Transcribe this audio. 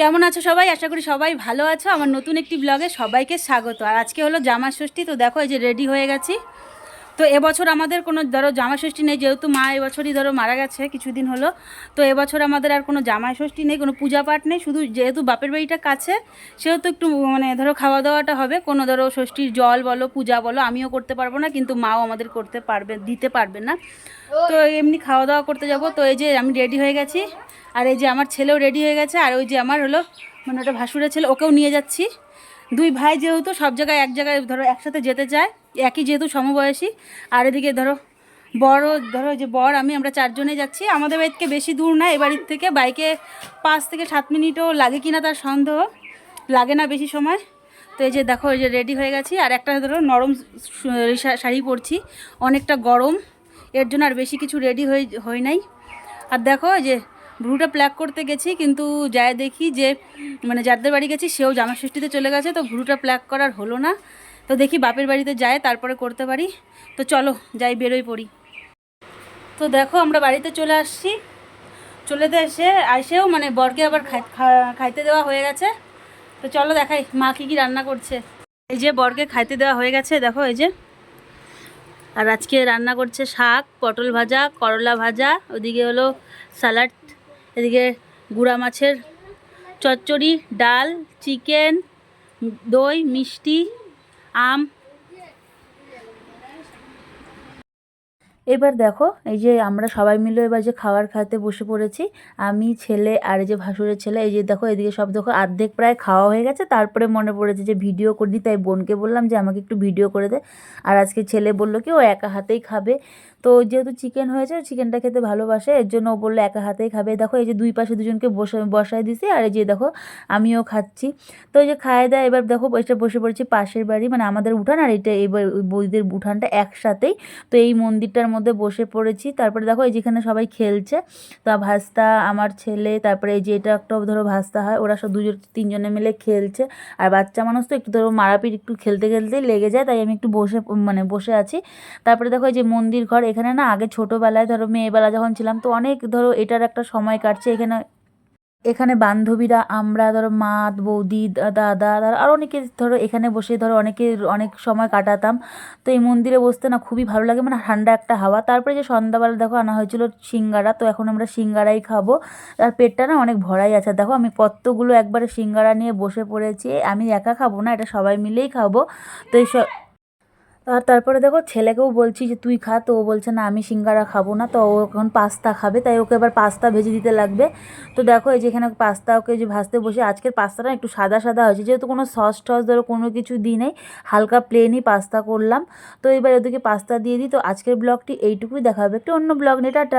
কেমন আছো সবাই? আশা করি সবাই ভালো আছো। আমার নতুন একটি ব্লগে সবাইকে স্বাগত। আর আজকে হলো জামা ষষ্ঠী তো দেখো এই যে রেডি হয়ে গেছি। তো এবছর আমাদের কোনো ধরো জামা ষষ্ঠী নেই, যেহেতু মা এবছরই ধরো মারা গেছে, কিছুদিন হলো। তো এবছর আমাদের আর কোনো জামা ষষ্ঠী নেই, কোনো পূজা পাঠ নেই, শুধু যেহেতু বাপের বাড়িটা কাছে, সেহেতু একটু মানে ধরো খাওয়া দাওয়াটা হবে। কোনো ধরো ষষ্ঠীর জল বলো, পূজা বলো, আমিও করতে পারব না, কিন্তু মাও আমাদের করতে পারবে, দিতে পারবে না। তো এমনি খাওয়া দাওয়া করতে যাব। তো এই যে আমি রেডি হয়ে গেছি, আর এই যে আমার ছেলেও রেডি হয়ে গেছে, আর ওই যে আমার হলো মানে ওটা ভাসুরের ছেলে, ওকেও নিয়ে যাচ্ছি। দুই ভাই যেহেতু সব জায়গায় এক জায়গায় ধরো একসাথে যেতে চায়, একই যেহেতু সমবয়সী, আর এদিকে ধরো বড়, ধরো যে বর, আমি, আমরা চারজনে যাচ্ছি। আমাদের বাড়ি থেকে বেশি দূর না, এ বাড়ির থেকে বাইকে পাঁচ থেকে সাত মিনিটও লাগে কিনা তার সন্দেহ, লাগে না বেশি সময়। তো এই যে দেখো, এই যে রেডি হয়ে গেছি, আর একটা ধরো নরম শাড়ি পরছি, অনেকটা গরম, এর জন্য আর বেশি কিছু রেডি হয়ে হয় নাই। আর দেখো যে ভ্রুটা প্ল্যাক করতে গেছি, কিন্তু যাই দেখি যে মানে যাদের বাড়ি গেছি সেও জামা ষষ্ঠীতে চলে গেছে, তো ভ্রুটা প্ল্যাক করার হলো না। তো দেখি বাপের বাড়িতে যায়, তারপরে করতে পারি। তো চলো, যাই বেরোই পড়ি। তো দেখো, আমরা বাড়িতে চলে আসছি। চলেতে এসে এসেও মানে বরকে আবার খাইতে দেওয়া হয়ে গেছে। তো চলো দেখাই, মা কী কী রান্না করছে। এই যে বরকে খাইতে দেওয়া হয়ে গেছে, দেখো এই যে। আর আজকে রান্না করছে শাক, পটল ভাজা, করলা ভাজা, ওদিকে হলো স্যালাড এদিকে গুঁড়া মাছের চচ্চড়ি ডাল চিকেন দই মিষ্টি আম এবার দেখো, এই যে আমরা সবাই মিলে এবার যে খাবার খাতে বসে পড়েছি, আমি, ছেলে আর যে ভাসুরের ছেলে, এই যে দেখো, এদিকে সব দেখো, অর্ধেক প্রায় খাওয়া হয়ে গেছে। তারপরে মনে পড়েছে যে ভিডিও করি তাই বোনকে বললাম যে আমাকে একটু ভিডিও করে দে। আর আজকে ছেলে বলল কি, ও একা হাতেই খাবে। তো যেহেতু চিকেন হয়েছে চিকেনটা খেতে ভালোবাসে, এর জন্য ও বলল একা হাতেই খাবে। দেখো, এই যে দুই পাশে দুজনকে বসে, বসায় দিছি, আর এই যে দেখো, আমিও খাচ্ছি। তো এই যে খায় দেয়, এবার দেখো এটা বসে পড়েছি পাশের বাড়ি মানে আমাদের উঠান, আর এটা এবার বইদের উঠানটা একসাথেই। তো এই মন্দিরটার মধ্যে বসে পড়েছি। তারপরে দেখো এই যেখানে সবাই খেলছে, তা ভাস্তা, আমার ছেলে, তারপরে এই যে এটা একটা ধরো ভাস্তা হয়, ওরা সব দুজন, তিনজনে মিলে খেলছে। আর বাচ্চা মানুষ তো একটু ধরো মারাপিট একটু খেলতে খেলতেই লেগে যায়, তাই আমি একটু বসে মানে বসে আছি। তারপরে দেখো এই যে মন্দির ঘর, এখানে না আগে ছোটোবেলায় ধরো মেয়েবেলা যখন ছিলাম, তো অনেক ধরো এটার একটা সময় কাটছে। এখানে এখানে বান্ধবীরা, আমরা ধরো মা, বৌদি দাদা দাদা, আর অনেকে ধরো এখানে বসে ধরো অনেকে অনেক সময় কাটাতাম। তো এই মন্দিরে বসতে না খুবই ভালো লাগে মানে ঠান্ডা একটা হাওয়া। তারপরে যে সন্ধ্যাবেলা দেখো আনা হয়েছিল সিঙ্গারা, তো এখন আমরা সিঙ্গারাই খাব। আর পেটটা না অনেক ভরাই আছে। দেখো আমি কতগুলো একবারে সিঙ্গারা নিয়ে বসে পড়েছি, আমি একা খাব না, এটা সবাই মিলেই খাব। তো এই আর তারপরে দেখো ছেলেকেও বলছি যে, তুই খা। তো ও বলছে, না, আমি সিঙ্গারা খাব না। তো ও এখন পাস্তা খাবে, তাই ওকে এবার পাস্তা ভেজে দিতে লাগবে। তো দেখো এই যে এখানে পাস্তা ওকে যে ভাজতে বসে, আজকের পাস্তাটা একটু সাদা সাদা হয়েছে। যেহেতু কোনো সস টস ধরো কোনো কিছু দিই নেই, হালকা প্লেনই পাস্তা করলাম। তো এবার ওদেরকে পাস্তা দিয়ে দিই। তো আজকের ব্লগটি এইটুকুই, দেখা হবে একটু অন্য ব্লগ নিয়ে। টাটা।